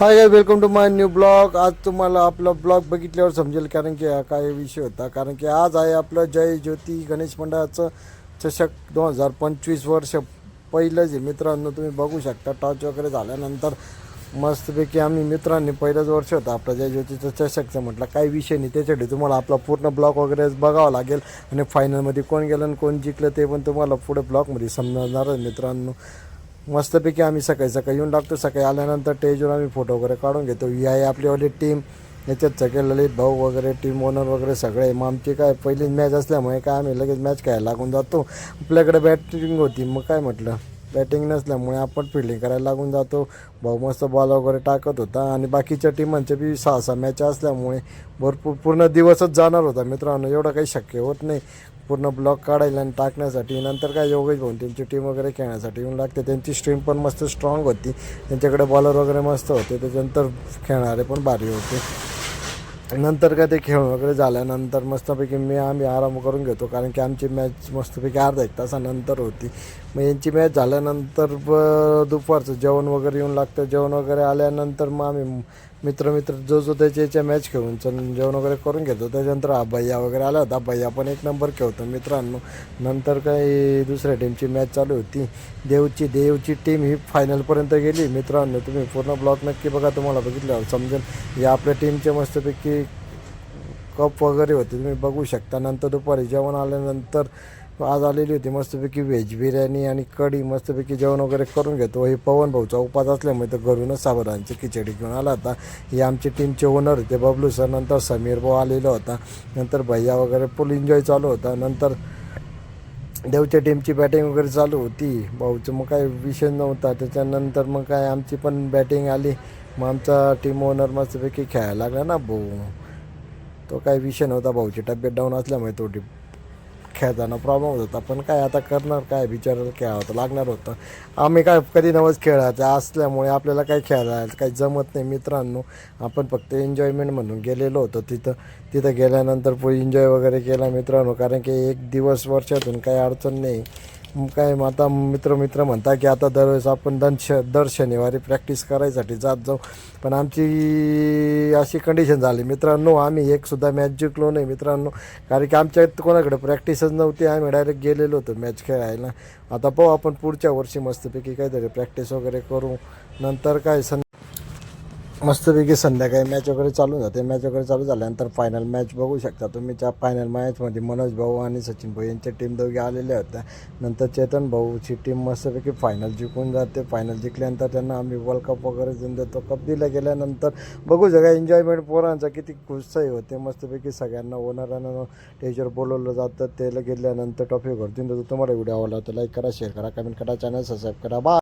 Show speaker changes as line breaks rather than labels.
Hi guys welcome to my new blog आज तुम्हाला आपला ब्लॉग बघितल्यावर समजेल कारण की हा काय विषय होता? कारण की आज आहे आपलं जय ज्योती गणेश मंडळाचं चषक दोन हजार पंचवीस वर्ष पहिलं जे मित्रांनो तुम्ही बघू शकता. टॉच वगैरे झाल्यानंतर मस्तपैकी आम्ही मित्रांनी पहिलंच वर्ष होतं आपलं जय ज्योतीचं चषकचं. म्हटलं काही विषय नाही त्याच्यासाठी तुम्हाला आपला पूर्ण ब्लॉग वगैरे बघावा लागेल. आणि फायनलमध्ये कोण गेलं आणि कोण जिंकलं ते पण तुम्हाला पुढे ब्लॉगमध्ये समजणार मित्रांनो. मस्तपैकी आम्ही सकाळी सकाळी येऊन लागतो. सकाळी आल्यानंतर स्टेजवर आम्ही फोटो वगैरे काढून घेतो. ही आहे आपलीवाली टीम याच्यात सगळे ललित भाऊ वगैरे टीम ओनर वगैरे सगळे. मग आमची काय पहिलीच मॅच असल्यामुळे काय आम्ही लगेच मॅच खेळायला लागून जातो. आपल्याकडे बॅटिंग होती. मग काय म्हटलं? बॅटिंग नसल्यामुळे आपण फिल्डिंग करायला लागून जातो. भाऊ मस्त बॉल वगैरे टाकत होता आणि बाकीच्या टीमांचे बी सहा सहा मॅच असल्यामुळे भरपूर पूर्ण दिवसच जाणार होता. मित्रांनो एवढं काही शक्य होत नाही. पूर्ण ब्लॉक काढायला आणि टाकण्यासाठी नंतर काय योगेश भाऊन त्यांची टीम वगैरे खेळण्यासाठी येऊन लागते. त्यांची स्ट्रीम पण मस्त स्ट्रॉंग होती. त्यांच्याकडे बॉलर वगैरे मस्त होते. त्याच्यानंतर खेळणारे पण भारी होते. नंतर काय ते खेळून वगैरे झाल्यानंतर मस्तपैकी मी आम्ही आराम करून घेतो. कारण की आमची मॅच मस्तपैकी अर्धा एक तासानंतर होती. मग यांची मॅच झाल्यानंतर ब दुपारचं जेवण वगैरे येऊन लागतं. जेवण वगैरे आल्यानंतर मग आम्ही मित्र मित्र जो जो त्याच्या याच्या मॅच खेळून चल जेवण वगैरे करून घेतो. त्याच्यानंतर हा भैया वगैरे आला होता. भैया पण एक नंबर खेळतो. मित्रांनो नंतर काही दुसऱ्या टीमची मॅच चालू होती. देवची देवची टीम ही फायनलपर्यंत गेली. मित्रांनो तुम्ही पूर्ण ब्लॉक नक्की बघा. तुम्हाला बघितलं समजेल. या आपल्या टीमचे मस्तपैकी कप वगैरे होते. तुम्ही बघू शकता. नंतर दुपारी जेवण आल्यानंतर आज आलेली होती मस्तपैकी व्हेज बिर्याणी आणि कढी मस्तपैकी जेवण वगैरे करून घेतो. हे पवन भाऊचा उपास असल्यामुळे तो घरूनच साबरांची खिचडी घेऊन आला होता. हे आमचे टीमचे ओनर होते बबलू सर नंतर समीर भाऊ आलेला होता. नंतर भैया वगैरे फुल एन्जॉय चालू होता. नंतर देवच्या टीमची बॅटिंग वगैरे चालू होती. भाऊचं मग काय विषय नव्हता. त्याच्यानंतर मग काय आमची पण बॅटिंग आली. मग आमचा टीम ओनर मस्तपैकी खेळायला लागला ना भाऊ. तो काय विषय नव्हता. भाऊची तब्येत डाऊन असल्यामुळे तो टी खेळताना प्रॉब्लेम होत होता. पण काय आता करणार काय बिचारायला खेळावं तर लागणार होतं. आम्ही काय कधी नवच खेळायचं असल्यामुळे आपल्याला काही खेळायला काही जमत नाही. मित्रांनो आपण फक्त एन्जॉयमेंट म्हणून गेलेलो होतो तिथं. तिथं गेल्यानंतर पुढे एन्जॉय वगैरे केला मित्रांनो कारण की एक दिवस वर्षातून काही अडचण नाही. काय मग आता मित्र मित्र म्हणता की आता दरवेळेस आपण दन श दर शनिवारी प्रॅक्टिस करायसाठी जात जाऊ. पण आमची अशी कंडिशन झाली. मित्रांनो आम्ही एकसुद्धा मॅच जिंकलो नाही मित्रांनो. कारण की आमच्या इथं कोणाकडे प्रॅक्टिसच नव्हती. आम्ही डायरेक्ट गेलेलो होतो मॅच खेळायला. आता पाहू आपण पुढच्या वर्षी मस्तपैकी काहीतरी प्रॅक्टिस वगैरे करू. नंतर काय सं मस्तपैकी संध्याकाळी मॅच वगैरे चालू जाते मॅच वगैरे चालू झाल्यानंतर फायनल मॅच बघू शकता तुम्ही. त्या फायनल मॅचमध्ये मनोज भाऊ आणि सचिन भाऊ यांच्या टीम दोघे आलेल्या होत्या नंतर चेतन भाऊची टीम मस्तपैकी फायनल जिंकून जाते. फायनल जिंकल्यानंतर त्यांना आम्ही वर्ल्ड कप वगैरे देऊन देतो. कप दिला गेल्यानंतर बघू सगळ्या एन्जॉयमेंट पोरांचा किती गुस्साही होते. मस्तपैकी सगळ्यांना ओनरांना टेचर बोलवलं जातं. ते गेल्यानंतर टॉफी देऊन देतो. तुम्हाला व्हिडिओ आवडला तर लाईक करा शेअर करा कमेंट करा चॅनल सबस्क्राईब करा. बा